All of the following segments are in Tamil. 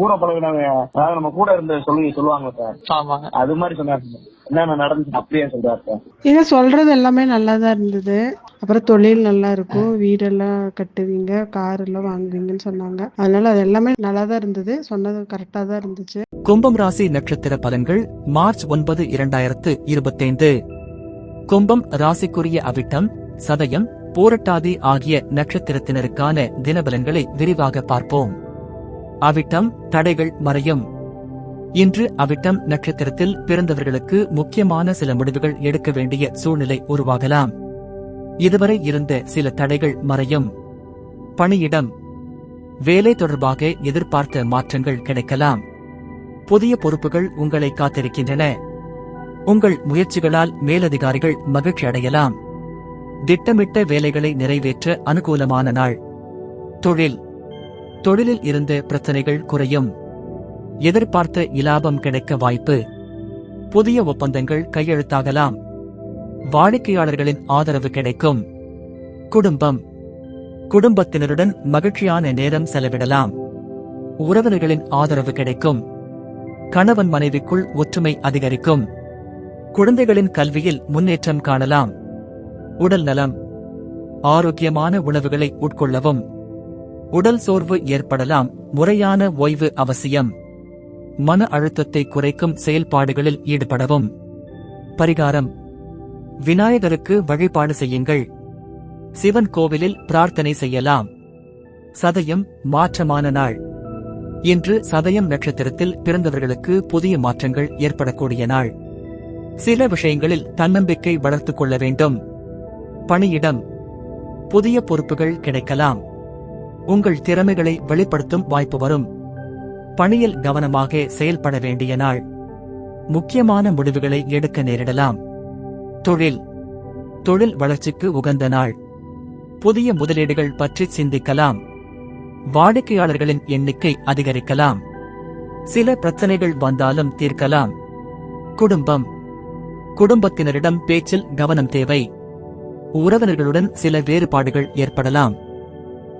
கூட பழகினவங்க அதாவது நம்ம கூட இருந்த சொல்லி சொல்லுவாங்க சார். ஆமாங்க. அது மாதிரி சொன்னாரு சார். என்னென்ன நடந்துச்சு அப்படியே சொல்றாரு சார். நீங்க சொல்றது எல்லாமே நல்லா தான் இருந்தது. அப்புறம் தொழில் நல்லா இருக்கும். வீடெல்லாம் கட்டுவீங்க கார் எல்லாம் வாங்குவீங்கன்னு சொன்னாங்க. அதனால அது எல்லாமே நல்லா தான் இருந்தது. சொன்னது கரெக்டா தான் இருந்துச்சு. கும்பம் ராசி நட்சத்திர பலன்கள் மார்ச் ஒன்பது இரண்டாயிரத்து இருபத்தைந்து. கும்பம் ராசிக்குரிய அவிட்டம் சதயம் பூரட்டாதி ஆகிய நட்சத்திரத்தினருக்கான தினபலன்களை விரிவாக பார்ப்போம். அவிட்டம் தடைகள் மறையும். இன்று அவிட்டம் நட்சத்திரத்தில் பிறந்தவர்களுக்கு முக்கியமான சில முடிவுகள் எடுக்க வேண்டிய சூழ்நிலை உருவாகலாம். இதுவரை இருந்த சில தடைகள் மறையும். பணியிடம். வேலை தொடர்பாக எதிர்பார்த்த மாற்றங்கள் கிடைக்கலாம். புதிய பொறுப்புகள் உங்களை காத்திருக்கின்றன. உங்கள் முயற்சிகளால் மேலதிகாரிகள் மகிழ்ச்சி அடையலாம். திட்டமிட்ட வேலைகளை நிறைவேற்ற அனுகூலமான நாள். தொழில். தொழிலில் இருந்து பிரச்சனைகள் குறையும். எதிர்பார்த்த இலாபம் கிடைக்க வாய்ப்பு. புதிய ஒப்பந்தங்கள் கையெழுத்தாகலாம். வாடிக்கையாளர்களின் ஆதரவு கிடைக்கும். குடும்பம். குடும்பத்தினருடன் மகிழ்ச்சியான நேரம் செலவிடலாம். உறவினர்களின் ஆதரவு கிடைக்கும். கணவன் மனைவிக்குள் ஒற்றுமை அதிகரிக்கும். குழந்தைகளின் கல்வியில் முன்னேற்றம் காணலாம். உடல் நலம். ஆரோக்கியமான உணவுகளை உட்கொள்ளவும். உடல் சோர்வு ஏற்படலாம் முறையான ஓய்வு அவசியம். மன அழுத்தத்தை குறைக்கும் செயல்பாடுகளில் ஈடுபடவும். பரிகாரம். விநாயகருக்கு வழிபாடு செய்யுங்கள். சிவன் கோவிலில் பிரார்த்தனை செய்யலாம். சதயம் மாற்றமான நாள். இன்று சதயம் நட்சத்திரத்தில் பிறந்தவர்களுக்கு புதிய மாற்றங்கள் ஏற்படக்கூடிய நாள். சில விஷயங்களில் தன்னம்பிக்கை வளர்த்துக் கொள்ள வேண்டும். பணியிடம். புதிய பொறுப்புகள் கிடைக்கலாம். உங்கள் திறமைகளை வெளிப்படுத்தும் வாய்ப்பு வரும். பணியில் கவனமாக செயல்பட வேண்டிய நாள். முக்கியமான முடிவுகளை எடுக்க நேரிடலாம். தொழில். தொழில் வளர்ச்சிக்கு உகந்த நாள். புதிய முதலீடுகள் பற்றி சிந்திக்கலாம். வாடிக்கையாளர்களின் எண்ணிக்கை அதிகரிக்கலாம். சில பிரச்சனைகள் வந்தாலும் தீர்க்கலாம். குடும்பம். குடும்பத்தினரிடம் பேச்சில் கவனம் தேவை. உறவினர்களுடன் சில வேறுபாடுகள் ஏற்படலாம்.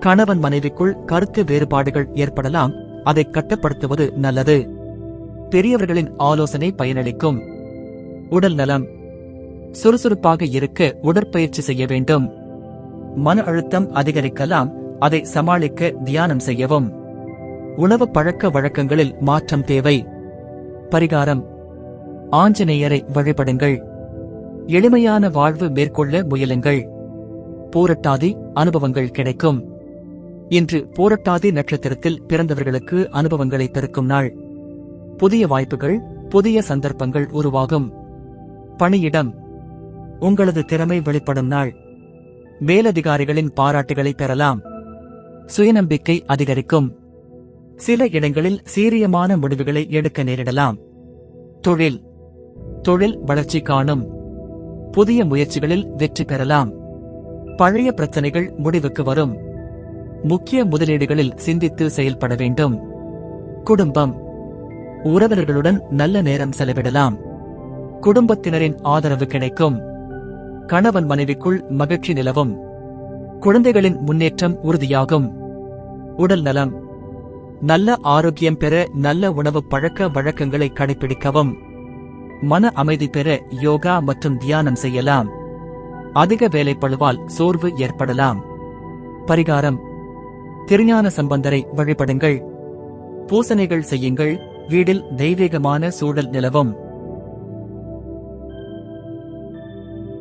கணவன் மனைவிக்குள் கருத்து வேறுபாடுகள் ஏற்படலாம் அதை கட்டுப்படுத்துவது நல்லது. பெரியவர்களின் ஆலோசனை பயனளிக்கும். உடல் நலம். சுறுசுறுப்பாக இருக்க உடற்பயிற்சி செய்ய வேண்டும். மன அழுத்தம் அதிகரிக்கலாம் அதை சமாளிக்க தியானம் செய்யவும். உணவு பழக்க வழக்கங்களில் மாற்றம் தேவை. பரிகாரம். ஆஞ்சநேயரை வழிபடுங்கள். எளிமையான வாழ்வு மேற்கொள்ள முயலுங்கள். போரட்டாதி அனுபவங்கள் கிடைக்கும். இன்று போரட்டாதே நட்சத்திரத்தில் பிறந்தவர்களுக்கு அனுபவங்களை பெருக்கும் நாள். புதிய வாய்ப்புகள் புதிய சந்தர்ப்பங்கள் உருவாகும். பணியிடம். உங்களது திறமை வெளிப்படும் நாள். மேலதிகாரிகளின் பாராட்டுகளை பெறலாம். சுயநம்பிக்கை அதிகரிக்கும். சில இடங்களில் சீரியமான முடிவுகளை எடுக்க நேரிடலாம். தொழில். தொழில் வளர்ச்சி காணும். புதிய முயற்சிகளில் வெற்றி பெறலாம். பழைய பிரச்சனைகள் முடிவுக்கு வரும். முக்கிய முதலீடுகளில் சிந்தித்து செயல்பட வேண்டும். குடும்பம். உறவினர்களுடன் நல்ல நேரம் செலவிடலாம். குடும்பத்தினரின் ஆதரவு கிடைக்கும். கணவன் மனைவிக்குள் மகிழ்ச்சி நிலவும். குழந்தைகளின் முன்னேற்றம் உறுதியாகும். உடல் நலம். நல்ல ஆரோக்கியம் பெற நல்ல உணவு பழக்க வழக்கங்களை கடைபிடிக்கவும். மன அமைதி பெற யோகா மற்றும் தியானம் செய்யலாம். அதிக வேலைப்பழுவால் சோர்வு ஏற்படலாம். பரிகாரம். திருஞான சம்பந்தரை வழிபடுங்கள். பூசணைகள் செய்யுங்கள். வீடில் தெய்வீகமான சூழல் நிலவும்.